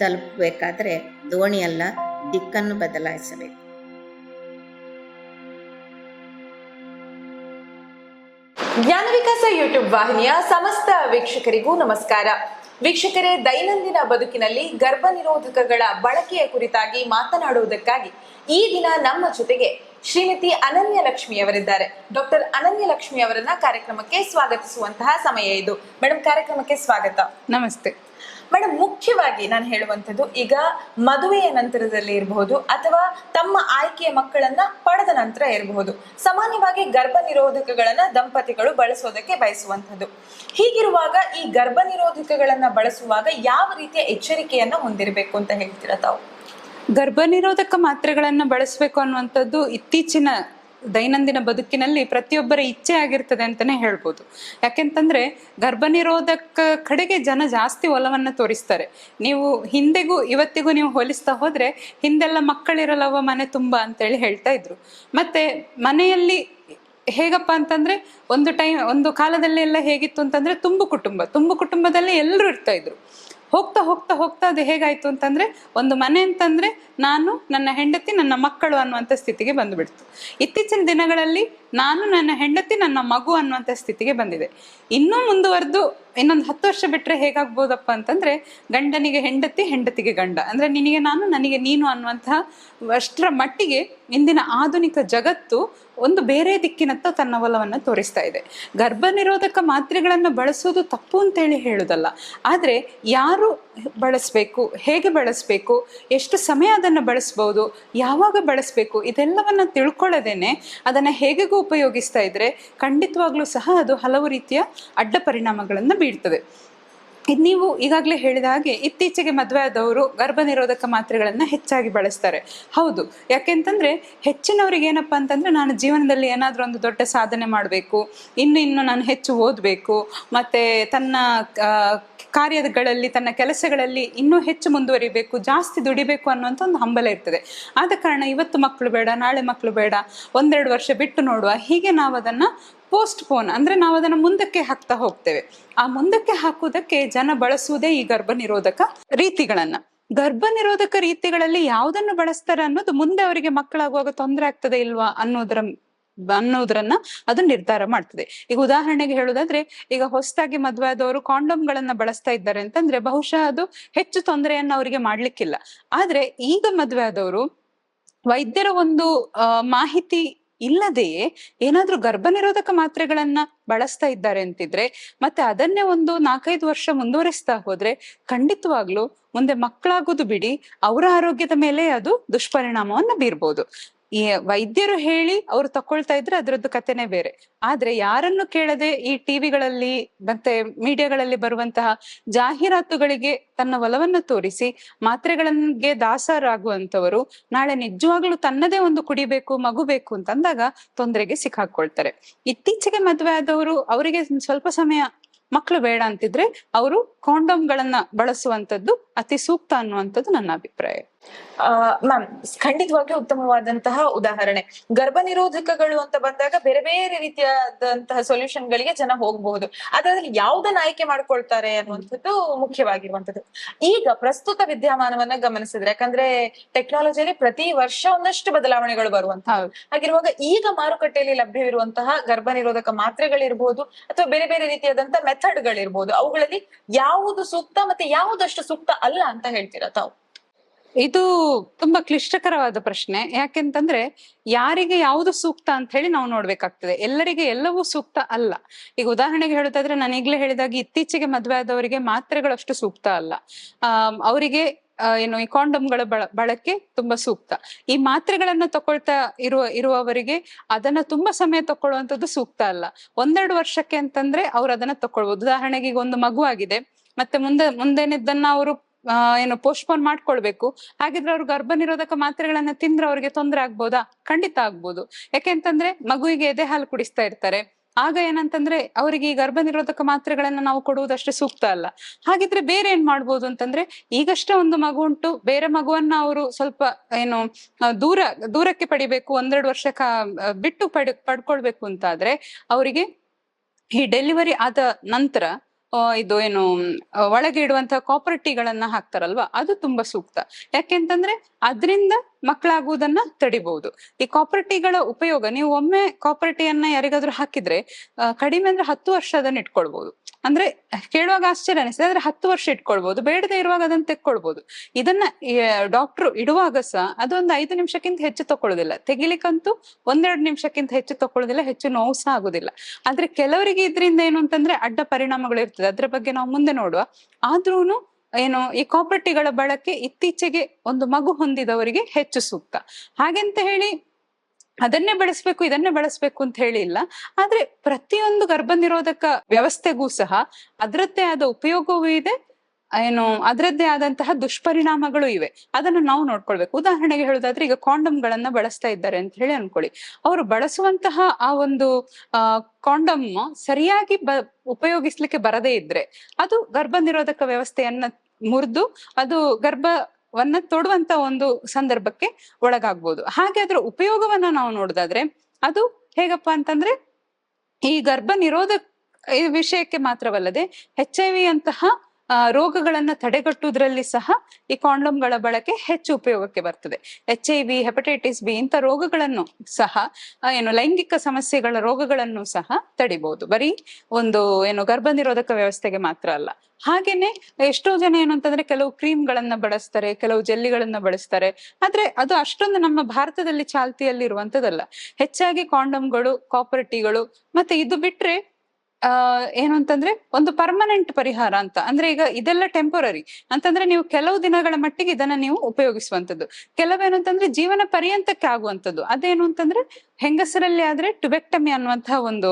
ತಲುಪಬೇಕಾದ್ರೆ ದೋಣಿಯಲ್ಲ ದಿಕ್ಕನ್ನು ಬದಲಾಯಿಸಬೇಕು. ಜ್ಞಾನ ವಿಕಾಸ ಯೂಟ್ಯೂಬ್ ವಾಹಿನಿಯ ಸಮಸ್ತ ವೀಕ್ಷಕರಿಗೂ ನಮಸ್ಕಾರ. ವೀಕ್ಷಕರೇ ದೈನಂದಿನ ಬದುಕಿನಲ್ಲಿ ಗರ್ಭ ನಿರೋಧಕಗಳ ಬಳಕೆಯ ಕುರಿತಾಗಿ ಮಾತನಾಡುವುದಕ್ಕಾಗಿ ಈ ದಿನ ನಮ್ಮ ಜೊತೆಗೆ ಶ್ರೀಮತಿ ಅನನ್ಯ ಲಕ್ಷ್ಮಿ ಅವರಿದ್ದಾರೆ. ಡಾಕ್ಟರ್ ಅನನ್ಯ ಲಕ್ಷ್ಮಿ ಅವರನ್ನ ಕಾರ್ಯಕ್ರಮಕ್ಕೆ ಸ್ವಾಗತಿಸುವಂತಹ ಸಮಯ ಇದು. ಮೇಡಮ್ ಕಾರ್ಯಕ್ರಮಕ್ಕೆ ಸ್ವಾಗತ. ನಮಸ್ತೆ. ಮೇಡಮ್ ಮುಖ್ಯವಾಗಿ ನಾನು ಹೇಳುವಂಥದ್ದು, ಈಗ ಮದುವೆಯ ನಂತರದಲ್ಲಿ ಇರಬಹುದು, ಅಥವಾ ತಮ್ಮ ಆಯ್ಕೆಯ ಮಕ್ಕಳನ್ನ ಪಡೆದ ನಂತರ ಇರಬಹುದು. ಸಾಮಾನ್ಯವಾಗಿ ಗರ್ಭ ನಿರೋಧಕಗಳನ್ನ ದಂಪತಿಗಳು ಬಳಸೋದಕ್ಕೆ ಬಯಸುವಂಥದ್ದು. ಹೀಗಿರುವಾಗ ಈ ಗರ್ಭ ನಿರೋಧಕಗಳನ್ನ ಬಳಸುವಾಗ ಯಾವ ರೀತಿಯ ಎಚ್ಚರಿಕೆಯನ್ನ ಹೊಂದಿರಬೇಕು ಅಂತ ಹೇಳ್ತೀರಾ ತಾವು? ಗರ್ಭ ನಿರೋಧಕ ಮಾತ್ರೆಗಳನ್ನು ಬಳಸಬೇಕು ಅನ್ನುವಂಥದ್ದು ಇತ್ತೀಚಿನ ದೈನಂದಿನ ಬದುಕಿನಲ್ಲಿ ಪ್ರತಿಯೊಬ್ಬರ ಇಚ್ಛೆ ಆಗಿರ್ತದೆ ಅಂತಾನೆ ಹೇಳ್ಬೋದು. ಯಾಕೆಂತಂದ್ರೆ ಗರ್ಭನಿರೋಧಕ ಕಡೆಗೆ ಜನ ಜಾಸ್ತಿ ಒಲವನ್ನ ತೋರಿಸ್ತಾರೆ. ನೀವು ಹಿಂದೆಗೂ ಇವತ್ತಿಗೂ ನೀವು ಹೋಲಿಸ್ತಾ ಹೋದ್ರೆ ಹಿಂದೆಲ್ಲ ಮಕ್ಕಳಿರಲ್ಲವ ಮನೆ ತುಂಬಾ ಅಂತೇಳಿ ಹೇಳ್ತಾ ಇದ್ರು. ಮತ್ತೆ ಮನೆಯಲ್ಲಿ ಹೇಗಪ್ಪ ಅಂತಂದ್ರೆ ಒಂದು ಟೈಮ್ ಒಂದು ಕಾಲದಲ್ಲಿ ಎಲ್ಲ ಹೇಗಿತ್ತು ಅಂತಂದ್ರೆ ತುಂಬು ಕುಟುಂಬ. ತುಂಬು ಕುಟುಂಬದಲ್ಲಿ ಎಲ್ಲರೂ ಇರ್ತಾ ಇದ್ರು. ಹೋಗ್ತಾ ಹೋಗ್ತಾ ಹೋಗ್ತಾ ಅದು ಹೇಗಾಯ್ತು ಅಂತಂದ್ರೆ ಒಂದು ಮನೆ ಅಂತಂದ್ರೆ ನಾನು ನನ್ನ ಹೆಂಡತಿ ನನ್ನ ಮಕ್ಕಳು ಅನ್ನುವಂಥ ಸ್ಥಿತಿಗೆ ಬಂದುಬಿಡ್ತು. ಇತ್ತೀಚಿನ ದಿನಗಳಲ್ಲಿ ನಾನು ನನ್ನ ಹೆಂಡತಿ ನನ್ನ ಮಗು ಅನ್ನುವಂಥ ಸ್ಥಿತಿಗೆ ಬಂದಿದೆ. ಇನ್ನೂ ಮುಂದುವರೆದು ಇನ್ನೊಂದು ಹತ್ತು ವರ್ಷ ಬಿಟ್ಟರೆ ಹೇಗಾಗ್ಬೋದಪ್ಪ ಅಂತಂದ್ರೆ ಗಂಡನಿಗೆ ಹೆಂಡತಿ ಹೆಂಡತಿಗೆ ಗಂಡ. ಅಂದ್ರೆ ನಿನಗೆ ನಾನು, ನನಗೆ ನೀನು ಅನ್ನುವಂತಹ ಅಷ್ಟರ ಮಟ್ಟಿಗೆ ಇಂದಿನ ಆಧುನಿಕ ಜಗತ್ತು ಒಂದು ಬೇರೆ ದಿಕ್ಕಿನತ್ತ ತನ್ನ ಒಲವನ್ನು ತೋರಿಸ್ತಾ ಇದೆ. ಗರ್ಭನಿರೋಧಕ ಮಾತ್ರೆಗಳನ್ನು ಬಳಸೋದು ತಪ್ಪು ಅಂತೇಳಿ ಹೇಳೋದಲ್ಲ. ಆದರೆ ಯಾರು ಬಳಸಬೇಕು, ಹೇಗೆ ಬಳಸಬೇಕು, ಎಷ್ಟು ಸಮಯ ಅದನ್ನು ಬಳಸ್ಬೋದು, ಯಾವಾಗ ಬಳಸಬೇಕು, ಇದೆಲ್ಲವನ್ನು ತಿಳ್ಕೊಳ್ಳದೇನೆ ಅದನ್ನು ಹೇಗೆಗೂ ಉಪಯೋಗಿಸ್ತಾ ಇದ್ದರೆ ಖಂಡಿತವಾಗ್ಲೂ ಸಹ ಅದು ಹಲವು ರೀತಿಯ ಅಡ್ಡ ಪರಿಣಾಮಗಳನ್ನು ಬೀಳ್ತದೆ. ನೀವು ಈಗಾಗಲೇ ಹೇಳಿದ ಹಾಗೆ ಇತ್ತೀಚೆಗೆ ಮದುವೆ ಆದವರು ಗರ್ಭ ನಿರೋಧಕ ಮಾತ್ರೆಗಳನ್ನ ಹೆಚ್ಚಾಗಿ ಬಳಸ್ತಾರೆ. ಹೌದು. ಯಾಕೆಂತಂದ್ರೆ ಹೆಚ್ಚಿನವ್ರಿಗೆ ಏನಪ್ಪ ಅಂತಂದ್ರೆ ನಾನು ಜೀವನದಲ್ಲಿ ಏನಾದರೂ ಒಂದು ದೊಡ್ಡ ಸಾಧನೆ ಮಾಡಬೇಕು, ಇನ್ನು ಇನ್ನು ನಾನು ಹೆಚ್ಚು ಓದಬೇಕು, ಮತ್ತೆ ತನ್ನ ಕಾರ್ಯಗಳಲ್ಲಿ, ತನ್ನ ಕೆಲಸಗಳಲ್ಲಿ ಇನ್ನೂ ಹೆಚ್ಚು ಮುಂದುವರಿಬೇಕು, ಜಾಸ್ತಿ ದುಡಿಬೇಕು ಅನ್ನುವಂಥ ಒಂದು ಹಂಬಲ ಇರ್ತದೆ. ಆದ ಕಾರಣ ಇವತ್ತು ಮಕ್ಕಳು ಬೇಡ, ನಾಳೆ ಮಕ್ಕಳು ಬೇಡ, ಒಂದೆರಡು ವರ್ಷ ಬಿಟ್ಟು ನೋಡುವ. ಹೀಗೆ ನಾವು ಅದನ್ನ ಪೋಸ್ಟ್ ಪೋನ್ ಅಂದ್ರೆ ನಾವು ಅದನ್ನ ಮುಂದಕ್ಕೆ ಹಾಕ್ತಾ ಹೋಗ್ತೇವೆ. ಆ ಮುಂದಕ್ಕೆ ಹಾಕುವುದಕ್ಕೆ ಜನ ಬಳಸುವುದೇ ಈ ಗರ್ಭ ನಿರೋಧಕ ರೀತಿಗಳನ್ನ. ಗರ್ಭ ನಿರೋಧಕ ರೀತಿಗಳಲ್ಲಿ ಯಾವುದನ್ನು ಬಳಸ್ತಾರೆ ಅನ್ನೋದು ಮುಂದೆ ಅವರಿಗೆ ಮಕ್ಕಳಾಗುವಾಗ ತೊಂದರೆ ಆಗ್ತದೆ ಇಲ್ವಾ ಅನ್ನೋದರ, ಅನ್ನೋದ್ರನ್ನ ಅದು ನಿರ್ಧಾರ ಮಾಡ್ತದೆ. ಈಗ ಉದಾಹರಣೆಗೆ ಹೇಳುದಾದ್ರೆ ಈಗ ಹೊಸದಾಗಿ ಮದುವೆ ಆದವರು ಕಾಂಡೋಮ್ಗಳನ್ನ ಬಳಸ್ತಾ ಇದ್ದಾರೆ ಅಂತಂದ್ರೆ ಬಹುಶಃ ಅದು ಹೆಚ್ಚು ತೊಂದರೆಯನ್ನ ಅವರಿಗೆ ಮಾಡ್ಲಿಕ್ಕಿಲ್ಲ. ಆದ್ರೆ ಈಗ ಮದುವೆ ಆದವರು ವೈದ್ಯರ ಒಂದು ಮಾಹಿತಿ ಇಲ್ಲದೆಯೇ ಏನಾದ್ರೂ ಗರ್ಭ ನಿರೋಧಕ ಮಾತ್ರೆಗಳನ್ನ ಬಳಸ್ತಾ ಇದ್ದಾರೆ ಅಂತಿದ್ರೆ, ಮತ್ತೆ ಅದನ್ನೇ ಒಂದು ನಾಲ್ಕೈದು ವರ್ಷ ಮುಂದುವರಿಸ್ತಾ ಹೋದ್ರೆ ಖಂಡಿತವಾಗ್ಲು ಮುಂದೆ ಮಕ್ಕಳಾಗೋದು ಬಿಡಿ, ಅವರ ಆರೋಗ್ಯದ ಮೇಲೆ ಅದು ದುಷ್ಪರಿಣಾಮವನ್ನ ಬೀರ್ಬೋದು. ಈ ವೈದ್ಯರು ಹೇಳಿ ಅವ್ರು ತಕೊಳ್ತಾ ಇದ್ರೆ ಅದರದ್ದು ಕಥೆನೇ ಬೇರೆ. ಆದ್ರೆ ಯಾರನ್ನು ಕೇಳದೆ ಈ ಟಿವಿಗಳಲ್ಲಿ ಮತ್ತೆ ಮೀಡಿಯಾಗಳಲ್ಲಿ ಬರುವಂತಹ ಜಾಹೀರಾತುಗಳಿಗೆ ತನ್ನ ಒಲವನ್ನು ತೋರಿಸಿ ಮಾತ್ರೆಗಳಿಗೆ ದಾಸರಾಗುವಂತವರು ನಾಳೆ ನಿಜವಾಗ್ಲೂ ತನ್ನದೇ ಒಂದು ಕುಡಿಬೇಕು ಮಗು ಬೇಕು ಅಂತಂದಾಗ ತೊಂದರೆಗೆ ಸಿಕ್ಕಾಕೊಳ್ತಾರೆ. ಇತ್ತೀಚೆಗೆ ಮದ್ವೆ ಆದವರು ಅವರಿಗೆ ಸ್ವಲ್ಪ ಸಮಯ ಮಕ್ಕಳು ಬೇಡ ಅಂತಿದ್ರೆ ಅವರು ಕಾಂಡೋಮ್ಗಳನ್ನ ಬಳಸುವಂತದ್ದು ಅತಿ ಸೂಕ್ತ ಅನ್ನುವಂಥದ್ದು ನನ್ನ ಅಭಿಪ್ರಾಯ. ಮ್ಯಾಮ್ ಖಂಡಿತವಾಗಿ ಉತ್ತಮವಾದಂತಹ ಉದಾಹರಣೆ. ಗರ್ಭ ನಿರೋಧಕಗಳು ಅಂತ ಬಂದಾಗ ಬೇರೆ ಬೇರೆ ರೀತಿಯಾದಂತಹ ಸೊಲ್ಯೂಷನ್ ಗಳಿಗೆ ಜನ ಹೋಗಬಹುದು. ಅದರಲ್ಲಿ ಯಾವ್ದನ್ನ ಆಯ್ಕೆ ಮಾಡ್ಕೊಳ್ತಾರೆ ಅನ್ನುವಂಥದ್ದು ಮುಖ್ಯವಾಗಿರುವಂತದ್ದು ಈಗ ಪ್ರಸ್ತುತ ವಿದ್ಯಮಾನವನ್ನ ಗಮನಿಸಿದ್ರೆ ಯಾಕಂದ್ರೆ ಟೆಕ್ನಾಲಜಿಯಲ್ಲಿ ಪ್ರತಿ ವರ್ಷ ಒಂದಷ್ಟು ಬದಲಾವಣೆಗಳು ಬರುವಂತಹ ಹಾಗಿರುವಾಗ ಈಗ ಮಾರುಕಟ್ಟೆಯಲ್ಲಿ ಲಭ್ಯವಿರುವಂತಹ ಗರ್ಭ ನಿರೋಧಕ ಮಾತ್ರೆಗಳಿರ್ಬಹುದು ಅಥವಾ ಬೇರೆ ಬೇರೆ ರೀತಿಯಾದಂತಹ ಮೆಥಡ್ಗಳಿರ್ಬೋದು ಅವುಗಳಲ್ಲಿ ಯಾವುದು ಸೂಕ್ತ ಮತ್ತೆ ಯಾವುದಷ್ಟು ಸೂಕ್ತ ಅಲ್ಲ ಅಂತ ಹೇಳ್ತೀರಾ ತಾವು? ಇದು ತುಂಬಾ ಕ್ಲಿಷ್ಟಕರವಾದ ಪ್ರಶ್ನೆ. ಯಾಕೆಂತಂದ್ರೆ ಯಾರಿಗೆ ಯಾವುದು ಸೂಕ್ತ ಅಂತ ಹೇಳಿ ನಾವು ನೋಡ್ಬೇಕಾಗ್ತದೆ. ಎಲ್ಲರಿಗೆ ಎಲ್ಲವೂ ಸೂಕ್ತ ಅಲ್ಲ. ಈಗ ಉದಾಹರಣೆಗೆ ಹೇಳೋದಾದ್ರೆ ನಾನು ಈಗಲೇ ಹೇಳಿದಾಗ ಇತ್ತೀಚೆಗೆ ಮದುವೆ ಆದವರಿಗೆ ಮಾತ್ರೆಗಳಷ್ಟು ಸೂಕ್ತ ಅಲ್ಲ. ಅವರಿಗೆ ಏನು ಈ ಕಾಂಡಮ್ಗಳ ಬಳ, ಬಳಕೆ ತುಂಬಾ ಸೂಕ್ತ. ಈ ಮಾತ್ರೆಗಳನ್ನ ತಕೊಳ್ತಾ ಇರುವ, ಇರುವವರಿಗೆ ಅದನ್ನ ತುಂಬಾ ಸಮಯ ತಕೊಳ್ಳುವಂಥದ್ದು ಸೂಕ್ತ ಅಲ್ಲ. ಒಂದೆರಡು ವರ್ಷಕ್ಕೆ ಅಂತಂದ್ರೆ ಅವ್ರು ಅದನ್ನ ತಕೊಳ್ಬಹುದು ಉದಾಹರಣೆಗೆ ಈಗ ಒಂದು ಮಗು ಆಗಿದೆ. ಮತ್ತೆ ಮುಂದೆ, ಮುಂದೇನಿದ್ದನ್ನ ಅವರು ಏನು ಪೋಸ್ಟ್ಪೋನ್ ಮಾಡ್ಕೊಳ್ಬೇಕು. ಹಾಗಿದ್ರೆ ಅವ್ರು ಗರ್ಭ ನಿರೋಧಕ ಮಾತ್ರೆಗಳನ್ನ ತಿಂದ್ರೆ ಅವ್ರಿಗೆ ತೊಂದರೆ ಆಗ್ಬೋದಾ? ಖಂಡಿತ ಆಗ್ಬೋದು. ಯಾಕೆಂತಂದ್ರೆ ಮಗುವಿಗೆ ಎದೆ ಹಾಲು ಕುಡಿಸ್ತಾ ಇರ್ತಾರೆ. ಆಗ ಏನಂತಂದ್ರೆ ಅವರಿಗೆ ಈ ಗರ್ಭ ನಿರೋಧಕ ಮಾತ್ರೆಗಳನ್ನ ನಾವು ಕೊಡುವುದಷ್ಟೇ ಸೂಕ್ತ ಅಲ್ಲ. ಹಾಗಿದ್ರೆ ಬೇರೆ ಏನ್ ಮಾಡ್ಬೋದು ಅಂತಂದ್ರೆ ಈಗಷ್ಟೇ ಒಂದು ಮಗು ಉಂಟು, ಬೇರೆ ಮಗುವನ್ನ ಅವರು ಸ್ವಲ್ಪ ಏನು ದೂರ, ದೂರಕ್ಕೆ ಪಡಿಬೇಕು, ಒಂದೆರಡು ವರ್ಷ ಬಿಟ್ಟು ಪಡ್, ಪಡ್ಕೊಳ್ಬೇಕು ಅಂತಾದ್ರೆ ಅವರಿಗೆ ಈ ಡೆಲಿವರಿ ಆದ ನಂತರ ಇದು ಏನು ಒಳಗೆ ಇಡುವಂತಹ ಕಾಪರ್ಟಿಗಳನ್ನ ಹಾಕ್ತಾರಲ್ವಾ ಅದು ತುಂಬಾ ಸೂಕ್ತ. ಯಾಕೆಂತಂದ್ರೆ ಅದರಿಂದ ಮಕ್ಕಳಾಗುವುದನ್ನ ತಡಿಬಹುದು ಈ ಕಾಪರ್ಟಿಗಳ ಉಪಯೋಗ, ನೀವು ಒಮ್ಮೆ ಕಾಪರ್ಟಿಯನ್ನ ಯಾರಿಗಾದ್ರೂ ಹಾಕಿದ್ರೆ ಕಡಿಮೆ ಅಂದ್ರೆ ಹತ್ತು ವರ್ಷ ಅದನ್ನ ಇಟ್ಕೊಳ್ಬಹುದು ಅಂದ್ರೆ ಕೇಳುವಾಗ ಆಶ್ಚರ್ಯ ಅನಿಸ್ತದೆ, ಆದ್ರೆ ಹತ್ತು ವರ್ಷ ಇಟ್ಕೊಳ್ಬಹುದು ಬೇಡದೆ ಇರುವಾಗ ಅದನ್ನ ತೆಕ್ಕೊಳ್ಬಹುದು ಇದನ್ನ ಡಾಕ್ಟ್ರು ಇಡುವಾಗ ಸಹ ಅದೊಂದು ಐದು ನಿಮಿಷಕ್ಕಿಂತ ಹೆಚ್ಚು ತಕೊಳ್ಳೋದಿಲ್ಲ ತೆಗಿಲಿಕ್ಕಂತೂ ಒಂದೆರಡು ನಿಮಿಷಕ್ಕಿಂತ ಹೆಚ್ಚು ತಕೊಳ್ಳೋದಿಲ್ಲ ಹೆಚ್ಚು ನೋವು ಸಹ ಆಗುದಿಲ್ಲ. ಆದ್ರೆ ಕೆಲವರಿಗೆ ಇದರಿಂದ ಏನು ಅಂತಂದ್ರೆ ಅಡ್ಡ ಪರಿಣಾಮಗಳು ಇರ್ತದೆ. ಅದ್ರ ಬಗ್ಗೆ ನಾವು ಮುಂದೆ ನೋಡುವ. ಆದ್ರೂನು ಏನು ಈ ಕಾಪರ್ಟಿಗಳ ಬಳಕೆ ಇತ್ತೀಚೆಗೆ ಒಂದು ಮಗು ಹೊಂದಿದವರಿಗೆ ಹೆಚ್ಚು ಸೂಕ್ತ. ಹಾಗೆಂತ ಹೇಳಿ ಅದನ್ನೇ ಬಳಸ್ಬೇಕು, ಇದನ್ನೇ ಬಳಸ್ಬೇಕು ಅಂತ ಹೇಳಿ ಇಲ್ಲ. ಆದ್ರೆ ಪ್ರತಿಯೊಂದು ಗರ್ಭ ನಿರೋಧಕ ವ್ಯವಸ್ಥೆಗೂ ಸಹ ಅದರದ್ದೇ ಆದ ಉಪಯೋಗವೂ ಇದೆ, ಏನು ಅದರದ್ದೇ ಆದಂತಹ ದುಷ್ಪರಿಣಾಮಗಳು ಇವೆ. ಅದನ್ನು ನಾವು ನೋಡ್ಕೊಳ್ಬೇಕು. ಉದಾಹರಣೆಗೆ ಹೇಳುದಾದ್ರೆ ಈಗ ಕಾಂಡಮ್ ಗಳನ್ನ ಬಳಸ್ತಾ ಇದ್ದಾರೆ ಅಂತ ಹೇಳಿ ಅನ್ಕೊಳ್ಳಿ. ಅವರು ಬಳಸುವಂತಹ ಆ ಒಂದು ಕಾಂಡಮ್ ಸರಿಯಾಗಿ ಬ, ಉಪಯೋಗಿಸ್ಲಿಕ್ಕೆ ಬರದೇ ಇದ್ರೆ ಅದು ಗರ್ಭ ನಿರೋಧಕ ವ್ಯವಸ್ಥೆಯನ್ನ ಮುರಿದು ಅದು ಗರ್ಭವನ್ನ ತೊಡುವಂತ ಒಂದು ಸಂದರ್ಭಕ್ಕೆ ಒಳಗಾಗ್ಬೋದು. ಹಾಗೆ ಅದರ ಉಪಯೋಗವನ್ನ ನಾವು ನೋಡೋದಾದ್ರೆ ಅದು ಹೇಗಪ್ಪ ಅಂತಂದ್ರೆ ಈ ಗರ್ಭ ನಿರೋಧ ವಿಷಯಕ್ಕೆ ಮಾತ್ರವಲ್ಲದೆ ಎಚ್ ಐ ವಿ ಅಂತಹ ರೋಗಗಳನ್ನ ತಡೆಗಟ್ಟುವುದರಲ್ಲಿ ಸಹ ಈ ಕಾಂಡೋಮ್ಗಳ ಬಳಕೆ ಹೆಚ್ಚು ಉಪಯೋಗಕ್ಕೆ ಬರ್ತದೆ. H I V hepatitis B ಇಂಥ ರೋಗಗಳನ್ನು ಸಹ ಏನು ಲೈಂಗಿಕ ಸಮಸ್ಯೆಗಳ ರೋಗಗಳನ್ನು ಸಹ ತಡಿಬಹುದು ಬರೀ ಒಂದು, ಏನು ಗರ್ಭ ನಿರೋಧಕ ವ್ಯವಸ್ಥೆಗೆ ಮಾತ್ರ ಅಲ್ಲ. ಹಾಗೇನೆ ಎಷ್ಟೋ ಜನ ಏನು ಅಂತಂದ್ರೆ ಕೆಲವು ಕ್ರೀಮ್ ಗಳನ್ನ ಬಳಸ್ತಾರೆ, ಕೆಲವು ಜೆಲ್ಲಿಗಳನ್ನ ಬಳಸ್ತಾರೆ. ಆದ್ರೆ ಅದು ಅಷ್ಟೊಂದು ನಮ್ಮ ಭಾರತದಲ್ಲಿ ಚಾಲ್ತಿಯಲ್ಲಿ ಇರುವಂತದಲ್ಲ ಹೆಚ್ಚಾಗಿ ಕಾಂಡಮ್ಗಳು ಕಾಪರ್ ಟೀಗಳು ಮತ್ತೆ ಇದು ಬಿಟ್ರೆ ಏನು ಅಂತಂದ್ರೆ ಒಂದು ಪರ್ಮನೆಂಟ್ ಪರಿಹಾರ ಅಂತ. ಅಂದ್ರೆ ಈಗ ಇದೆಲ್ಲ ಟೆಂಪರರಿ ಅಂತಂದ್ರೆ ನೀವು ಕೆಲವು ದಿನಗಳ ಮಟ್ಟಿಗೆ ಇದನ್ನ ನೀವು ಉಪಯೋಗಿಸುವಂತದ್ದು ಕೆಲವೇನು ಅಂತಂದ್ರೆ ಜೀವನ ಪರ್ಯಂತಕ್ಕೆ ಆಗುವಂತದ್ದು ಅದೇನು ಅಂತಂದ್ರೆ ಹೆಂಗಸರಲ್ಲಿ ಆದ್ರೆ ಟುಬೆಕ್ಟಮಿ ಅನ್ನುವಂತಹ ಒಂದು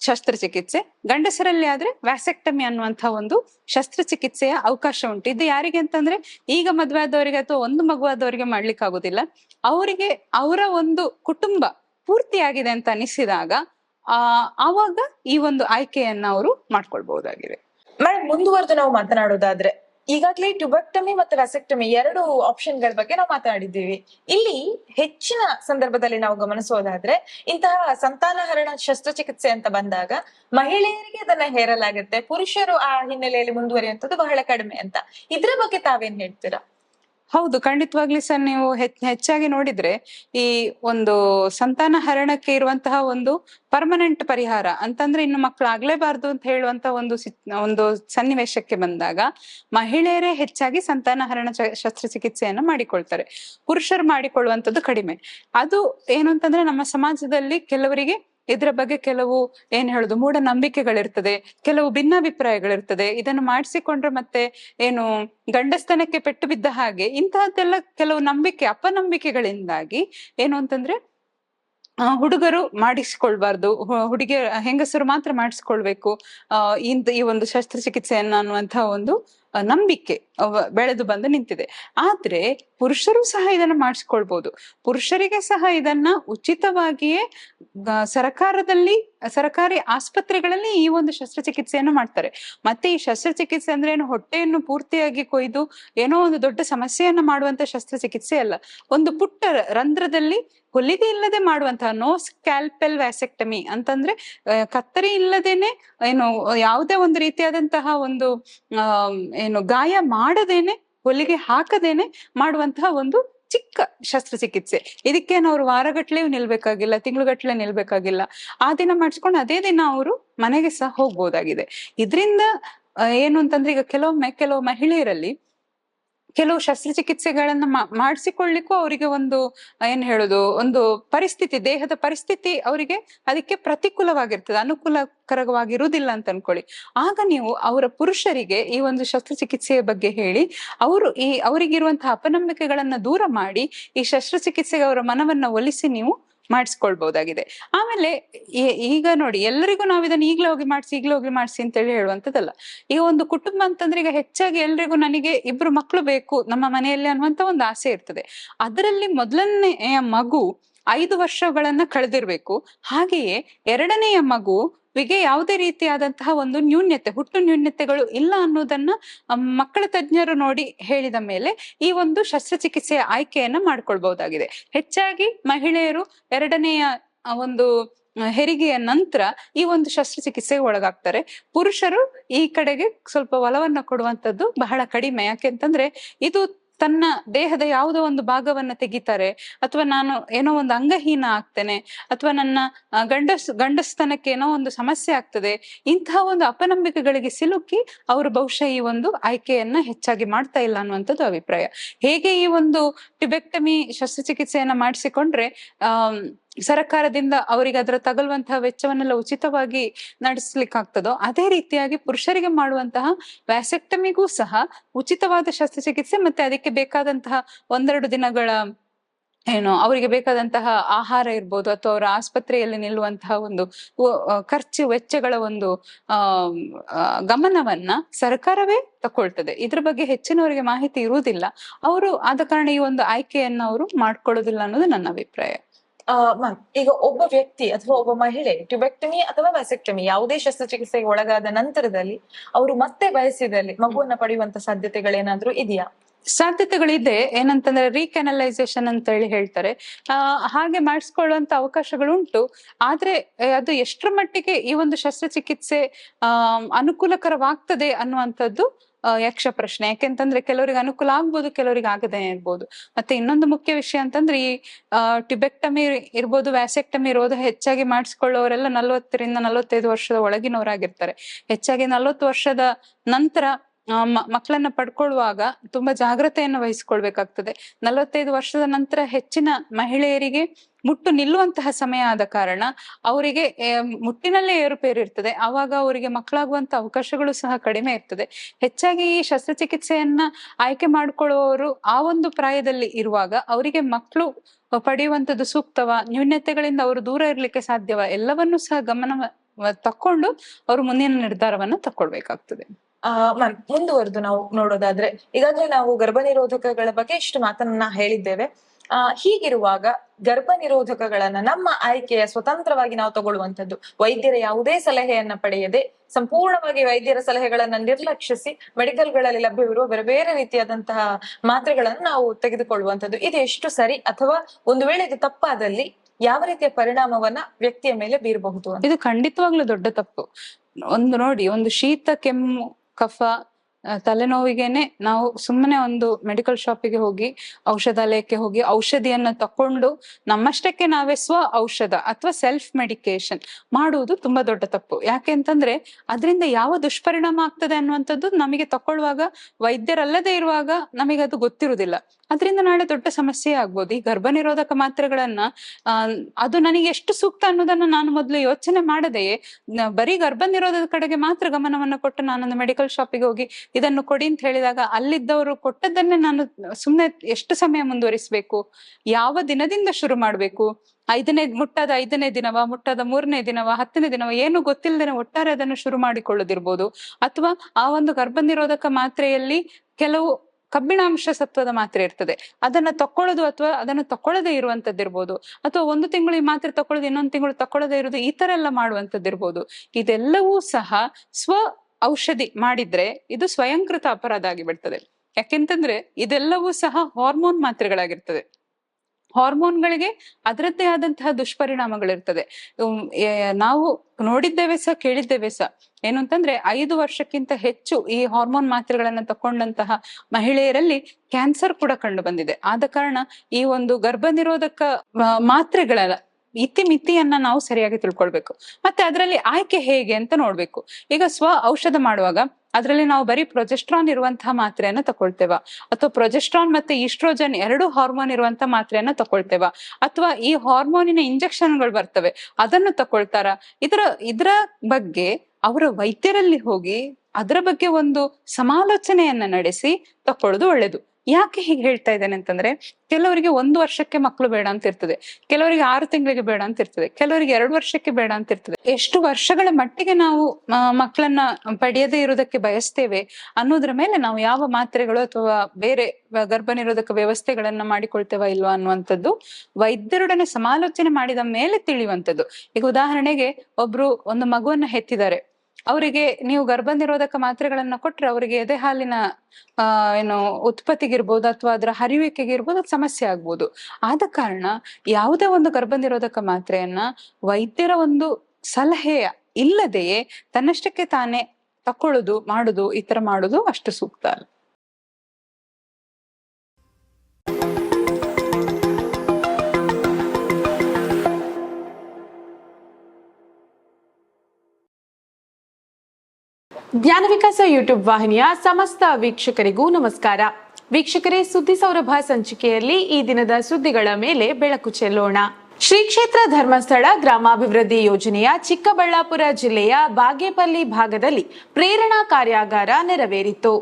ಶಸ್ತ್ರಚಿಕಿತ್ಸೆ, ಗಂಡಸರಲ್ಲಿ ಆದ್ರೆ ವ್ಯಾಸೆಕ್ಟಮಿ ಅನ್ನುವಂತಹ ಒಂದು ಶಸ್ತ್ರಚಿಕಿತ್ಸೆಯ ಅವಕಾಶ ಉಂಟು. ಇದು ಯಾರಿಗೆ ಅಂತಂದ್ರೆ ಈಗ ಮದುವೆ ಆದವರಿಗೆ ಅಥವಾ ಒಂದು ಮಗುವಾದವರಿಗೆ ಮಾಡ್ಲಿಕ್ಕೆ ಆಗುದಿಲ್ಲ ಅವರಿಗೆ ಅವರ ಒಂದು ಕುಟುಂಬ ಪೂರ್ತಿಯಾಗಿದೆ ಅಂತ ಅನಿಸಿದಾಗ ಆ, ಆವಾಗ ಈ ಒಂದು ಆಯ್ಕೆಯನ್ನ ಅವರು ಮಾಡ್ಕೊಳ್ಬಹುದಾಗಿದೆ. ಮೇಡಮ್ ಮುಂದುವರೆದು ನಾವು ಮಾತನಾಡೋದಾದ್ರೆ, ಈಗಾಗಲೇ ಟ್ಯುಬೆಕ್ಟಮಿ ಮತ್ತು ವ್ಯಾಸೆಕ್ಟಮಿ ಎರಡು ಆಪ್ಷನ್ಗಳ ಬಗ್ಗೆ ನಾವು ಮಾತನಾಡಿದ್ದೀವಿ. ಇಲ್ಲಿ ಹೆಚ್ಚಿನ ಸಂದರ್ಭದಲ್ಲಿ ನಾವು ಗಮನಿಸೋದಾದ್ರೆ, ಇಂತಹ ಸಂತಾನಹರಣ ಶಸ್ತ್ರಚಿಕಿತ್ಸೆ ಅಂತ ಬಂದಾಗ ಮಹಿಳೆಯರಿಗೆ ಅದನ್ನ ಹೇರಲಾಗುತ್ತೆ, ಪುರುಷರು ಆ ಹಿನ್ನೆಲೆಯಲ್ಲಿ ಮುಂದುವರಿಯುವಂತದ್ದು ಬಹಳ ಕಡಿಮೆ ಅಂತ. ಇದ್ರ ಬಗ್ಗೆ ತಾವೇನ್ ಹೇಳ್ತೀರಾ? ಹೌದು, ಖಂಡಿತವಾಗ್ಲಿ ಸರ್ ನೀವು ಹೆಚ್, ಹೆಚ್ಚಾಗಿ ನೋಡಿದ್ರೆ ಈ ಒಂದು ಸಂತಾನ ಹರಣಕ್ಕೆ ಇರುವಂತಹ ಒಂದು ಪರ್ಮನೆಂಟ್ ಪರಿಹಾರ ಅಂತಂದ್ರೆ ಇನ್ನು ಮಕ್ಕಳು ಆಗ್ಲೇಬಾರ್ದು ಅಂತ ಹೇಳುವಂತ ಒಂದು ಒಂದು ಸನ್ನಿವೇಶಕ್ಕೆ ಬಂದಾಗ ಮಹಿಳೆಯರೇ ಹೆಚ್ಚಾಗಿ ಸಂತಾನಹರಣ ಶಸ್ತ್ರಚಿಕಿತ್ಸೆಯನ್ನ ಮಾಡಿಕೊಳ್ತಾರೆ. ಪುರುಷರು ಮಾಡಿಕೊಳ್ಳುವಂತದ್ದು ಕಡಿಮೆ. ಅದು ಏನು ಅಂತಂದ್ರೆ ನಮ್ಮ ಸಮಾಜದಲ್ಲಿ ಕೆಲವರಿಗೆ ಇದರ ಬಗ್ಗೆ ಕೆಲವು ಏನ್ ಹೇಳುದು, ಮೂಢನಂಬಿಕೆಗಳಿರ್ತದೆ, ಕೆಲವು ಭಿನ್ನಾಭಿಪ್ರಾಯಗಳಿರ್ತದೆ. ಇದನ್ನು ಮಾಡಿಸಿಕೊಂಡ್ರೆ ಮತ್ತೆ ಏನು ಗಂಡಸ್ತನಕ್ಕೆ ಪೆಟ್ಟು ಬಿದ್ದ ಹಾಗೆ ಇಂತಹದ್ದೆಲ್ಲ ಕೆಲವು ನಂಬಿಕೆ, ಅಪನಂಬಿಕೆಗಳಿಂದಾಗಿ ಏನು ಅಂತಂದ್ರೆ ಹುಡುಗರು ಮಾಡಿಸಿಕೊಳ್ಬಾರ್ದು. ಹುಡುಗಿಯ ಹೆಂಗಸರು ಮಾತ್ರ ಮಾಡಿಸ್ಕೊಳ್ಬೇಕು. ಇಂತ ಈ ಒಂದು ಶಸ್ತ್ರಚಿಕಿತ್ಸೆಯನ್ನ ಅನ್ನುವಂತಹ ಒಂದು ನಂಬಿಕೆ ಬೆಳೆದು ಬಂದು ನಿಂತಿದೆ. ಆದ್ರೆ ಪುರುಷರು ಸಹ ಇದನ್ನ ಮಾಡಿಸ್ಕೊಳ್ಬಹುದು ಪುರುಷರಿಗೆ ಸಹ ಇದನ್ನ ಉಚಿತವಾಗಿಯೇ ಸರಕಾರದಲ್ಲಿ, ಸರಕಾರಿ ಆಸ್ಪತ್ರೆಗಳಲ್ಲಿ ಈ ಒಂದು ಶಸ್ತ್ರಚಿಕಿತ್ಸೆಯನ್ನು ಮಾಡ್ತಾರೆ. ಮತ್ತೆ ಈ ಶಸ್ತ್ರಚಿಕಿತ್ಸೆ ಅಂದ್ರೆ ಏನು? ಹೊಟ್ಟೆಯನ್ನು ಪೂರ್ತಿಯಾಗಿ ಕೊಯ್ದು ಏನೋ ಒಂದು ದೊಡ್ಡ ಸಮಸ್ಯೆಯನ್ನ ಮಾಡುವಂತ ಶಸ್ತ್ರಚಿಕಿತ್ಸೆ ಅಲ್ಲ. ಒಂದು ಪುಟ್ಟ ರಂಧ್ರದಲ್ಲಿ ಹೊಲಿಗೆ ಇಲ್ಲದೆ ಮಾಡುವಂತಹ ನೋ ಸ್ಕ್ಯಾಲ್ಪೆಲ್ ವ್ಯಾಸೆಕ್ಟಮಿ ಅಂತಂದ್ರೆ ಕತ್ತರಿ ಇಲ್ಲದೇನೆ, ಏನು, ಯಾವುದೇ ಒಂದು ರೀತಿಯಾದಂತಹ ಒಂದು ಏನು ಗಾಯ ಮಾಡದೇನೆ, ಹೊಲಿಗೆ ಹಾಕದೇನೆ ಮಾಡುವಂತಹ ಒಂದು ಚಿಕ್ಕ ಶಸ್ತ್ರಚಿಕಿತ್ಸೆ. ಇದಕ್ಕೇನು ಅವರು ವಾರಗಟ್ಲೆ ನಿಲ್ಬೇಕಾಗಿಲ್ಲ, ತಿಂಗಳುಗಟ್ಲೆ ನಿಲ್ಬೇಕಾಗಿಲ್ಲ. ಆ ದಿನ ಮಾಡಿಸ್ಕೊಂಡು ಅದೇ ದಿನ ಅವರು ಮನೆಗೆ ಸಹ ಹೋಗ್ಬೋದಾಗಿದೆ. ಇದರಿಂದ ಏನು ಅಂತಂದ್ರೆ ಈಗ ಕೆಲವೊಮ್ಮೆ, ಕೆಲವು ಮಹಿಳೆಯರಲ್ಲಿ ಕೆಲವು ಶಸ್ತ್ರಚಿಕಿತ್ಸೆಗಳನ್ನ ಮಾಡಿಸಿಕೊಳ್ಳಿಕ್ಕೂ ಅವರಿಗೆ ಒಂದು, ಏನ್ ಹೇಳುದು, ಒಂದು ಪರಿಸ್ಥಿತಿ, ದೇಹದ ಪರಿಸ್ಥಿತಿ ಅವರಿಗೆ ಅದಕ್ಕೆ ಪ್ರತಿಕೂಲವಾಗಿರ್ತದೆ, ಅನುಕೂಲಕರವಾಗಿರುವುದಿಲ್ಲ ಅಂತ ಅನ್ಕೊಳ್ಳಿ. ಆಗ ನೀವು ಅವರ ಪುರುಷರಿಗೆ ಈ ಒಂದು ಶಸ್ತ್ರಚಿಕಿತ್ಸೆಯ ಬಗ್ಗೆ ಹೇಳಿ, ಅವರು ಈ, ಅವರಿಗಿರುವಂತಹ ಅಪನಂಬಿಕೆಗಳನ್ನ ದೂರ ಮಾಡಿ, ಈ ಶಸ್ತ್ರಚಿಕಿತ್ಸೆಗೆ ಅವರ ಮನವನ್ನ ಒಲಿಸಿ ನೀವು ಮಾಡಿಸ್ಕೊಳ್ಬಹುದಾಗಿದೆ ಆಮೇಲೆ ಈಗ ನೋಡಿ, ಎಲ್ಲರಿಗೂ ನಾವು ಇದನ್ನ ಈಗ್ಲೇ ಹೋಗಿ ಮಾಡಿಸಿ, ಈಗ್ಲೇ ಹೋಗಿ ಮಾಡಿಸಿ ಅಂತ ಹೇಳಿ ಹೇಳುವಂತದ್ದಲ್ಲ ಈಗ ಒಂದು ಕುಟುಂಬ ಅಂತಂದ್ರೆ ಈಗ ಹೆಚ್ಚಾಗಿ ಎಲ್ರಿಗೂ ನನಗೆ ಇಬ್ರು ಮಕ್ಕಳು ಬೇಕು, ನಮ್ಮ ಮನೆಯಲ್ಲಿ ಅನ್ನುವಂತ ಒಂದು ಆಸೆ ಇರ್ತದೆ. ಅದರಲ್ಲಿ ಮೊದಲನೆಯ ಮಗು ಐದು ವರ್ಷಗಳನ್ನ ಕಳೆದಿರ್ಬೇಕು. ಹಾಗೆಯೇ ಎರಡನೆಯ ಮಗು ವಿಗೆ ಯಾವುದೇ ರೀತಿಯಾದಂತಹ ಒಂದು ನ್ಯೂನ್ಯತೆ, ಹುಟ್ಟು ನ್ಯೂನ್ಯತೆಗಳು ಇಲ್ಲ ಅನ್ನೋದನ್ನ ಮಕ್ಕಳ ತಜ್ಞರು ನೋಡಿ ಹೇಳಿದ ಮೇಲೆ ಈ ಒಂದು ಶಸ್ತ್ರಚಿಕಿತ್ಸೆಯ ಆಯ್ಕೆಯನ್ನ ಮಾಡ್ಕೊಳ್ಬಹುದಾಗಿದೆ. ಹೆಚ್ಚಾಗಿ ಮಹಿಳೆಯರು ಎರಡನೆಯ ಒಂದು ಹೆರಿಗೆಯ ನಂತರ ಈ ಒಂದು ಶಸ್ತ್ರಚಿಕಿತ್ಸೆಗೆ ಒಳಗಾಗ್ತಾರೆ. ಪುರುಷರು ಈ ಕಡೆಗೆ ಸ್ವಲ್ಪ ಒಲವನ್ನ ಕೊಡುವಂತದ್ದು ಬಹಳ ಕಡಿಮೆ. ಯಾಕೆಂತಂದ್ರೆ ಇದು ತನ್ನ ದೇಹದ ಯಾವುದೋ ಒಂದು ಭಾಗವನ್ನ ತೆಗಿತಾರೆ. ಅಥವಾ ನಾನು ಏನೋ ಒಂದು ಅಂಗಹೀನ ಆಗ್ತೇನೆ, ಅಥವಾ ನನ್ನ ಗಂಡಸ್, ಗಂಡಸ್ತನಕ್ಕೆ ಏನೋ ಒಂದು ಸಮಸ್ಯೆ ಆಗ್ತದೆ ಇಂತಹ ಒಂದು ಅಪನಂಬಿಕೆಗಳಿಗೆ ಸಿಲುಕಿ ಅವರು ಬಹುಶಃ ಈ ಒಂದು ಆಯ್ಕೆಯನ್ನ ಹೆಚ್ಚಾಗಿ ಮಾಡ್ತಾ ಇಲ್ಲ ಅನ್ನುವಂಥದ್ದು ಅಭಿಪ್ರಾಯ. ಹೇಗೆ ಈ ಒಂದು ಟಿಬೆಕ್ಟಮಿ ಶಸ್ತ್ರಚಿಕಿತ್ಸೆಯನ್ನ ಮಾಡಿಸಿಕೊಂಡ್ರೆ ಸರ್ಕಾರದಿಂದ ಅವರಿಗೆ ಅದರ ತಗಲುವಂತಹ ವೆಚ್ಚವನ್ನೆಲ್ಲ ಉಚಿತವಾಗಿ ನಡೆಸ್ಲಿಕ್ಕಾಗ್ತದೋ, ಅದೇ ರೀತಿಯಾಗಿ ಪುರುಷರಿಗೆ ಮಾಡುವಂತಹ ವ್ಯಾಸೆಕ್ಟಮಿಗೂ ಸಹ ಉಚಿತವಾದ ಶಸ್ತ್ರಚಿಕಿತ್ಸೆ ಮತ್ತೆ ಅದಕ್ಕೆ ಬೇಕಾದಂತಹ ಒಂದೆರಡು ದಿನಗಳ ಏನು ಅವರಿಗೆ ಬೇಕಾದಂತಹ ಆಹಾರ ಇರ್ಬೋದು ಅಥವಾ ಅವರ ಆಸ್ಪತ್ರೆಯಲ್ಲಿ ನಿಲ್ಲುವಂತಹ ಒಂದು ಖರ್ಚು ವೆಚ್ಚಗಳ ಒಂದು ಗಮನವನ್ನ ಸರ್ಕಾರವೇ ತಕೊಳ್ತದೆ. ಇದ್ರ ಬಗ್ಗೆ ಹೆಚ್ಚಿನವರಿಗೆ ಮಾಹಿತಿ ಇರುವುದಿಲ್ಲ. ಅವರು ಆದ ಕಾರಣ ಈ ಒಂದು ಆಯ್ಕೆಯನ್ನ ಅವರು ಮಾಡ್ಕೊಳ್ಳೋದಿಲ್ಲ ಅನ್ನೋದು ನನ್ನ ಅಭಿಪ್ರಾಯ. ಮ್ಯಾಮ್ ಈಗ ಒಬ್ಬ ವ್ಯಕ್ತಿ ಅಥವಾ ಒಬ್ಬ ಮಹಿಳೆ ಟ್ಯುಬೆಕ್ಟಮಿ ಅಥವಾ ವ್ಯಾಸೆಕ್ಟಮಿ ಯಾವುದೇ ಶಸ್ತ್ರಚಿಕಿತ್ಸೆಗೆ ಒಳಗಾದ ನಂತರದಲ್ಲಿ ಅವರು ಮತ್ತೆ ಬಯಸಿದಲ್ಲಿ ಮಗುವನ್ನ ಪಡೆಯುವಂತ ಸಾಧ್ಯತೆಗಳೇನಾದ್ರೂ ಇದೆಯಾ? ಸಾಧ್ಯತೆಗಳಿದೆ. ಏನಂತಂದ್ರೆ ರೀಕೆನಲೈಸೇಷನ್ ಅಂತ ಹೇಳಿ ಹೇಳ್ತಾರೆ. ಆ ಹಾಗೆ ಮಾಡಿಸ್ಕೊಳ್ಳುವಂತ ಅವಕಾಶಗಳು ಉಂಟು ಆದ್ರೆ ಅದು ಎಷ್ಟರ ಮಟ್ಟಿಗೆ ಈ ಒಂದು ಶಸ್ತ್ರಚಿಕಿತ್ಸೆ ಆ ಅನುಕೂಲಕರವಾಗ್ತದೆ ಅನ್ನುವಂಥದ್ದು ಯಕ್ಷ ಪ್ರಶ್ನೆ. ಯಾಕೆಂತಂದ್ರೆ ಕೆಲವರಿಗೆ ಅನುಕೂಲ ಆಗ್ಬೋದು, ಕೆಲವರಿಗೆ ಆಗದೇ ಇರ್ಬೋದು. ಮತ್ತೆ ಇನ್ನೊಂದು ಮುಖ್ಯ ವಿಷಯ ಅಂತಂದ್ರೆ ಈ ಟಿಬೆಕ್ಟಮಿ ಇರ್ಬೋದು, ವ್ಯಾಸೆಕ್ಟಮಿ ಇರೋದು ಹೆಚ್ಚಾಗಿ ಮಾಡಿಸ್ಕೊಳ್ಳೋರೆಲ್ಲ ನಲ್ವತ್ತರಿಂದ ನಲವತ್ತೈದು ವರ್ಷದ ಒಳಗಿನವರಾಗಿರ್ತಾರೆ. ಹೆಚ್ಚಾಗಿ ನಲವತ್ತು ವರ್ಷದ ನಂತರ ಮಕ್ಕಳನ್ನ ಪಡ್ಕೊಳ್ಳುವಾಗ ತುಂಬಾ ಜಾಗ್ರತೆಯನ್ನು ವಹಿಸಿಕೊಳ್ಬೇಕಾಗ್ತದೆ. ನಲವತ್ತೈದು ವರ್ಷದ ನಂತರ ಹೆಚ್ಚಿನ ಮಹಿಳೆಯರಿಗೆ ಮುಟ್ಟು ನಿಲ್ಲುವಂತಹ ಸಮಯ ಆದ ಕಾರಣ ಅವರಿಗೆ ಮುಟ್ಟಿನಲ್ಲೇ ಏರುಪೇರು ಇರ್ತದೆ. ಆವಾಗ ಅವರಿಗೆ ಮಕ್ಕಳಾಗುವಂತ ಅವಕಾಶಗಳು ಸಹ ಕಡಿಮೆ ಇರ್ತದೆ. ಹೆಚ್ಚಾಗಿ ಈ ಶಸ್ತ್ರಚಿಕಿತ್ಸೆಯನ್ನ ಆಯ್ಕೆ ಮಾಡಿಕೊಳ್ಳುವವರು ಆ ಒಂದು ಪ್ರಾಯದಲ್ಲಿ ಇರುವಾಗ ಅವರಿಗೆ ಮಕ್ಕಳು ಪಡೆಯುವಂತದ್ದು ಸೂಕ್ತವ ನ್ಯೂನ್ಯತೆಗಳಿಂದ ಅವರು ದೂರ ಇರ್ಲಿಕ್ಕೆ ಸಾಧ್ಯವ, ಎಲ್ಲವನ್ನೂ ಸಹ ಗಮನ ತಕ್ಕೊಂಡು ಅವರು ಮುಂದಿನ ನಿರ್ಧಾರವನ್ನು ತಕೊಳ್ಬೇಕಾಗ್ತದೆ ಆ ಮುಂದುವರೆದು ನಾವು ನೋಡೋದಾದ್ರೆ, ಈಗಾಗಲೇ ನಾವು ಗರ್ಭ ನಿರೋಧಕಗಳ ಬಗ್ಗೆ ಇಷ್ಟು ಮಾತನ್ನ ಹೇಳಿದ್ದೇವೆ. ಆ, ಹೀಗಿರುವಾಗ ಗರ್ಭ ನಿರೋಧಕಗಳನ್ನ ನಮ್ಮ ಆಯ್ಕೆಯ ಸ್ವತಂತ್ರವಾಗಿ ನಾವು ತಗೊಳ್ಳುವಂತದ್ದು ವೈದ್ಯರ ಯಾವುದೇ ಸಲಹೆಯನ್ನ ಪಡೆಯದೆ ಸಂಪೂರ್ಣವಾಗಿ ವೈದ್ಯರ ಸಲಹೆಗಳನ್ನ ನಿರ್ಲಕ್ಷಿಸಿ ಮೆಡಿಕಲ್ಗಳಲ್ಲಿ ಲಭ್ಯವಿರುವ ಬೇರೆ ಬೇರೆ ರೀತಿಯಾದಂತಹ ಮಾತ್ರೆಗಳನ್ನು ನಾವು ತೆಗೆದುಕೊಳ್ಳುವಂತದ್ದು ಇದು ಎಷ್ಟು ಸರಿ ಅಥವಾ ಒಂದು ವೇಳೆ ಇದು ತಪ್ಪಾದಲ್ಲಿ ಯಾವ ರೀತಿಯ ಪರಿಣಾಮವನ್ನ ವ್ಯಕ್ತಿಯ ಮೇಲೆ ಬೀರಬಹುದು ಇದು ಖಂಡಿತವಾಗ್ಲೂ ದೊಡ್ಡ ತಪ್ಪು. ಒಂದು ನೋಡಿ, ಒಂದು ಶೀತ, ಕೆಮ್ಮು ಕಫ ತಲೆನೋವಿಗೆನೆ ನಾವು ಸುಮ್ಮನೆ ಒಂದು ಮೆಡಿಕಲ್ ಶಾಪಿಗೆ ಹೋಗಿ, ಔಷಧಾಲಯಕ್ಕೆ ಹೋಗಿ ಔಷಧಿಯನ್ನು ತಕೊಂಡು ನಮ್ಮಷ್ಟಕ್ಕೆ ನಾವೇ ಸ್ವ ಔಷಧ ಅಥವಾ ಸೆಲ್ಫ್ ಮೆಡಿಕೇಶನ್ ಮಾಡುವುದು ತುಂಬಾ ದೊಡ್ಡ ತಪ್ಪು. ಯಾಕೆ ಅಂತಂದ್ರೆ ಅದರಿಂದ ಯಾವ ದುಷ್ಪರಿಣಾಮ ಆಗ್ತದೆ ಅನ್ನುವಂಥದ್ದು ನಮಗೆ ತಕೊಳ್ಳುವಾಗ ವೈದ್ಯರಲ್ಲದೆ ಇರುವಾಗ ನಮಗೆ ಅದು ಗೊತ್ತಿರುವುದಿಲ್ಲ. ಅದರಿಂದ ನಾಳೆ ದೊಡ್ಡ ಸಮಸ್ಯೆ ಆಗ್ಬೋದು. ಈ ಗರ್ಭ ನಿರೋಧಕ ಮಾತ್ರೆಗಳನ್ನ ಅದು ನನಗೆ ಎಷ್ಟು ಸೂಕ್ತ ಅನ್ನೋದನ್ನ ನಾನು ಮೊದಲು ಯೋಚನೆ ಮಾಡದೆಯೇ ಬರೀ ಗರ್ಭ ನಿರೋಧದ ಕಡೆಗೆ ಮಾತ್ರ ಗಮನವನ್ನ ಕೊಟ್ಟು ನಾನೊಂದು ಮೆಡಿಕಲ್ ಶಾಪಿಗೆ ಹೋಗಿ ಇದನ್ನು ಕೊಡಿ ಅಂತ ಹೇಳಿದಾಗ ಅಲ್ಲಿದ್ದವರು ಕೊಟ್ಟದ್ದನ್ನೇ ನಾನು ಸುಮ್ಮನೆ ಎಷ್ಟು ಸಮಯ ಮುಂದುವರಿಸಬೇಕು? ಯಾವ ದಿನದಿಂದ ಶುರು ಮಾಡಬೇಕು? ಐದನೇ, ಮುಟ್ಟಾದ ಐದನೇ ದಿನವ, ಮುಟ್ಟಾದ ಮೂರನೇ ದಿನವ, ಹತ್ತನೇ ದಿನವ, ಏನು ಗೊತ್ತಿಲ್ಲದೇನೆ ಒಟ್ಟಾರೆ ಅದನ್ನು ಶುರು ಮಾಡಿಕೊಳ್ಳೋದಿರ್ಬೋದು. ಅಥವಾ ಆ ಒಂದು ಗರ್ಭ ನಿರೋಧಕ ಮಾತ್ರೆಯಲ್ಲಿ ಕೆಲವು ಕಬ್ಬಿಣಾಂಶ ಸತ್ವದ ಮಾತ್ರೆ ಇರ್ತದೆ. ಅದನ್ನ ತಕ್ಕೊಳ್ಳೋದು ಅಥವಾ ಅದನ್ನು ತಕೊಳ್ಳದೇ ಇರುವಂತದ್ದಿರ್ಬೋದು. ಅಥವಾ ಒಂದು ತಿಂಗಳು ಈ ಮಾತ್ರೆ ತಕ್ಕೊಳ್ಳೋದು, ಇನ್ನೊಂದು ತಿಂಗಳು ತಕ್ಕೊಳ್ಳದೇ ಇರೋದು ಈ ತರ ಎಲ್ಲ ಮಾಡುವಂತದ್ದಿರ್ಬೋದು. ಇದೆಲ್ಲವೂ ಸಹ ಸ್ವ ಔಷಧಿ ಮಾಡಿದ್ರೆ ಇದು ಸ್ವಯಂಕೃತ ಅಪರಾಧ ಆಗಿಬಿಡ್ತದೆ. ಯಾಕೆಂತಂದ್ರೆ ಇದೆಲ್ಲವೂ ಸಹ ಹಾರ್ಮೋನ್ ಮಾತ್ರೆಗಳಾಗಿರ್ತದೆ. ಹಾರ್ಮೋನ್ಗಳಿಗೆ ಅದರದ್ದೇ ಆದಂತಹ ದುಷ್ಪರಿಣಾಮಗಳಿರ್ತದೆ. ನಾವು ನೋಡಿದ್ದೇವೆ ಸಹ ಕೇಳಿದ್ದೇವೆ ಸಹ. ಏನು ಅಂತಂದ್ರೆ ಐದು ವರ್ಷಕ್ಕಿಂತ ಹೆಚ್ಚು ಈ ಹಾರ್ಮೋನ್ ಮಾತ್ರೆಗಳನ್ನ ತಕೊಂಡಂತಹ ಮಹಿಳೆಯರಲ್ಲಿ ಕ್ಯಾನ್ಸರ್ ಕೂಡ ಕಂಡು ಬಂದಿದೆ. ಆದ ಕಾರಣ ಈ ಒಂದು ಗರ್ಭ ನಿರೋಧಕ ಆ, ಮಾತ್ರೆಗಳ ಇತಿಮಿತಿಯನ್ನ ನಾವು ಸರಿಯಾಗಿ ತಿಳ್ಕೊಳ್ಬೇಕು. ಮತ್ತೆ ಅದರಲ್ಲಿ ಆಯ್ಕೆ ಹೇಗೆ ಅಂತ ನೋಡ್ಬೇಕು. ಈಗ ಸ್ವ ಔಷಧ ಮಾಡುವಾಗ ಅದರಲ್ಲಿ ನಾವು ಬರೀ ಪ್ರೊಜೆಸ್ಟ್ರಾನ್ ಇರುವಂತಹ ಮಾತ್ರೆಯನ್ನ ತಕೊಳ್ತೇವ ಅಥವಾ ಪ್ರೊಜೆಸ್ಟ್ರಾನ್ ಮತ್ತೆ ಈಸ್ಟ್ರೋಜನ್ ಎರಡು ಹಾರ್ಮೋನ್ ಇರುವಂತಹ ಮಾತ್ರೆಯನ್ನ ತಕೊಳ್ತೇವ ಅಥವಾ ಈ ಹಾರ್ಮೋನಿನ ಇಂಜೆಕ್ಷನ್ಗಳು ಬರ್ತವೆ, ಅದನ್ನು ತಕೊಳ್ತಾರ ಇದರ ಇದರ ಬಗ್ಗೆ ಅವರ ವೈದ್ಯರಲ್ಲಿ ಹೋಗಿ ಅದರ ಬಗ್ಗೆ ಒಂದು ಸಮಾಲೋಚನೆಯನ್ನ ನಡೆಸಿ ತಕೊಳ್ಳೋದು ಒಳ್ಳೇದು. ಯಾಕೆ ಹೀಗೆ ಹೇಳ್ತಾ ಇದ್ದೇನೆ ಅಂತಂದ್ರೆ, ಕೆಲವರಿಗೆ ಒಂದು ವರ್ಷಕ್ಕೆ ಮಕ್ಕಳು ಬೇಡ ಅಂತ ಇರ್ತದೆ. ಕೆಲವರಿಗೆ ಆರು ತಿಂಗಳಿಗೆ ಬೇಡ ಅಂತ ಇರ್ತದೆ. ಕೆಲವರಿಗೆ ಎರಡು ವರ್ಷಕ್ಕೆ ಬೇಡ ಅಂತ ಇರ್ತದೆ. ಎಷ್ಟು ವರ್ಷಗಳ ಮಟ್ಟಿಗೆ ನಾವು ಮಕ್ಕಳನ್ನ ಪಡೆಯದೇ ಇರುವುದಕ್ಕೆ ಬಯಸ್ತೇವೆ ಅನ್ನೋದ್ರ ಮೇಲೆ ನಾವು ಯಾವ ಮಾತ್ರೆಗಳು ಅಥವಾ ಬೇರೆ ಗರ್ಭ ನಿರೋಧಕ ವ್ಯವಸ್ಥೆಗಳನ್ನ ಮಾಡಿಕೊಳ್ತೇವ ಇಲ್ವಾ ಅನ್ನುವಂಥದ್ದು ವೈದ್ಯರೊಡನೆ ಸಮಾಲೋಚನೆ ಮಾಡಿದ ಮೇಲೆ ತಿಳಿಯುವಂಥದ್ದು. ಈಗ ಉದಾಹರಣೆಗೆ, ಒಬ್ರು ಒಂದು ಮಗುವನ್ನ ಹೆತ್ತಿದ್ದಾರೆ. ಅವರಿಗೆ ನೀವು ಗರ್ಭ ನಿರೋಧಕ ಮಾತ್ರೆಗಳನ್ನ ಕೊಟ್ರೆ ಅವರಿಗೆ ಎದೆ ಹಾಲಿನ ಏನು ಉತ್ಪತ್ತಿಗಿರ್ಬೋದು ಅಥವಾ ಅದರ ಹರಿಯುವಿಕೆಗಿರ್ಬೋದು ಅದು ಸಮಸ್ಯೆ ಆಗ್ಬೋದು. ಆದ ಕಾರಣ ಯಾವುದೇ ಒಂದು ಗರ್ಭ ನಿರೋಧಕ ಮಾತ್ರೆಯನ್ನ ವೈದ್ಯರ ಒಂದು ಸಲಹೆಯ ಇಲ್ಲದೆಯೇ ತನ್ನಷ್ಟಕ್ಕೆ ತಾನೇ ತಕೊಳ್ಳುದು ಮಾಡುದು, ಈ ತರ ಮಾಡುದು ಅಷ್ಟು ಸೂಕ್ತ ಅಲ್ಲ. ಜ್ಞಾನ ವಿಕಾಸ ಯೂಟ್ಯೂಬ್ ವಾಹಿನಿಯ ಸಮಸ್ತ ವೀಕ್ಷಕರಿಗೂ ನಮಸ್ಕಾರ. ವೀಕ್ಷಕರೇ, ಸುದ್ದಿ ಸೌರಭ ಸಂಚಿಕೆಯಲ್ಲಿ ಈ ದಿನದ ಸುದ್ದಿಗಳ ಮೇಲೆ ಬೆಳಕು ಚೆಲ್ಲೋಣ. ಶ್ರೀ ಕ್ಷೇತ್ರ ಧರ್ಮಸ್ಥಳ ಗ್ರಾಮಾಭಿವೃದ್ಧಿ ಯೋಜನೆಯ ಚಿಕ್ಕಬಳ್ಳಾಪುರ ಜಿಲ್ಲೆಯ ಬಾಗೇಪಲ್ಲಿ ಭಾಗದಲ್ಲಿ ಪ್ರೇರಣಾ ಕಾರ್ಯಾಗಾರ ನೆರವೇರಿತು.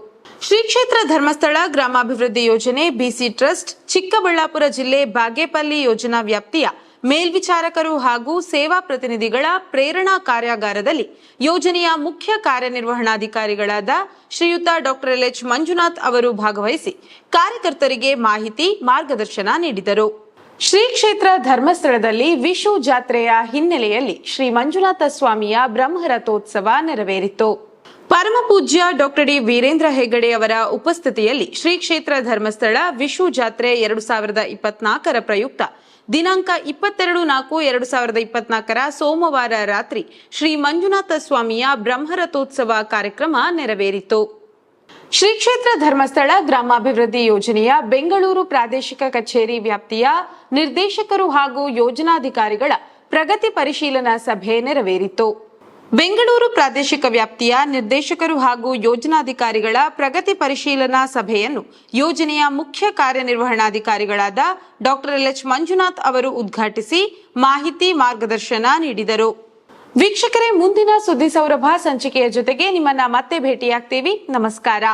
ಶ್ರೀ ಕ್ಷೇತ್ರ ಧರ್ಮಸ್ಥಳ ಗ್ರಾಮಾಭಿವೃದ್ಧಿ ಯೋಜನೆ ಬಿಸಿ ಟ್ರಸ್ಟ್ ಚಿಕ್ಕಬಳ್ಳಾಪುರ ಜಿಲ್ಲೆ ಬಾಗೇಪಲ್ಲಿ ಯೋಜನಾ ವ್ಯಾಪ್ತಿಯ ಮೇಲ್ವಿಚಾರಕರು ಹಾಗೂ ಸೇವಾ ಪ್ರತಿನಿಧಿಗಳ ಪ್ರೇರಣಾ ಕಾರ್ಯಾಗಾರದಲ್ಲಿ ಯೋಜನೆಯ ಮುಖ್ಯ ಕಾರ್ಯನಿರ್ವಹಣಾಧಿಕಾರಿಗಳಾದ ಶ್ರೀಯುತ ಡಾಕ್ಟರ್ ಎಲ್ ಎಚ್ ಮಂಜುನಾಥ್ ಅವರು ಭಾಗವಹಿಸಿ ಕಾರ್ಯಕರ್ತರಿಗೆ ಮಾಹಿತಿ, ಮಾರ್ಗದರ್ಶನ ನೀಡಿದರು. ಶ್ರೀ ಕ್ಷೇತ್ರ ಧರ್ಮಸ್ಥಳದಲ್ಲಿ ವಿಷು ಜಾತ್ರೆಯ ಹಿನ್ನೆಲೆಯಲ್ಲಿ ಶ್ರೀ ಮಂಜುನಾಥ ಸ್ವಾಮಿಯ ಬ್ರಹ್ಮರಥೋತ್ಸವ ನೆರವೇರಿತು. ಪರಮಪೂಜ್ಯ ಡಾಕ್ಟರ್ ಡಿ ವೀರೇಂದ್ರ ಹೆಗಡೆ ಅವರ ಉಪಸ್ಥಿತಿಯಲ್ಲಿ ಶ್ರೀ ಕ್ಷೇತ್ರ ಧರ್ಮಸ್ಥಳ ವಿಷು ಜಾತ್ರೆ ಎರಡು ಸಾವಿರದ ಇಪ್ಪತ್ನಾಲ್ಕರ ಪ್ರಯುಕ್ತ ದಿನಾಂಕ ಇಪ್ಪತ್ತೆರಡು ನಾಲ್ಕು ಎರಡು ಸಾವಿರದ ಇಪ್ಪತ್ನಾಲ್ಕರ ಸೋಮವಾರ ರಾತ್ರಿ ಶ್ರೀ ಮಂಜುನಾಥ ಸ್ವಾಮಿಯ ಬ್ರಹ್ಮರಥೋತ್ಸವ ಕಾರ್ಯಕ್ರಮ ನೆರವೇರಿತು. ಶ್ರೀ ಕ್ಷೇತ್ರ ಧರ್ಮಸ್ಥಳ ಗ್ರಾಮಾಭಿವೃದ್ಧಿ ಯೋಜನೆಯ ಬೆಂಗಳೂರು ಪ್ರಾದೇಶಿಕ ಕಚೇರಿ ವ್ಯಾಪ್ತಿಯ ನಿರ್ದೇಶಕರು ಹಾಗೂ ಯೋಜನಾಧಿಕಾರಿಗಳ ಪ್ರಗತಿ ಪರಿಶೀಲನಾ ಸಭೆ ನೆರವೇರಿತು. ಬೆಂಗಳೂರು ಪ್ರಾದೇಶಿಕ ವ್ಯಾಪ್ತಿಯ ನಿರ್ದೇಶಕರು ಹಾಗೂ ಯೋಜನಾಧಿಕಾರಿಗಳ ಪ್ರಗತಿ ಪರಿಶೀಲನಾ ಸಭೆಯನ್ನು ಯೋಜನೆಯ ಮುಖ್ಯ ಕಾರ್ಯನಿರ್ವಹಣಾಧಿಕಾರಿಗಳಾದ ಡಾಕ್ಟರ್ ಎಲ್ ಎಚ್ ಮಂಜುನಾಥ್ ಅವರು ಉದ್ಘಾಟಿಸಿ ಮಾಹಿತಿ ಮಾರ್ಗದರ್ಶನ ನೀಡಿದರು. ವೀಕ್ಷಕರೇ, ಮುಂದಿನ ಸುದ್ದಿ ಸೌರಭ ಸಂಚಿಕೆಯ ಜೊತೆಗೆ ನಿಮ್ಮನ್ನ ಮತ್ತೆ ಭೇಟಿಯಾಗ್ತೀವಿ. ನಮಸ್ಕಾರ.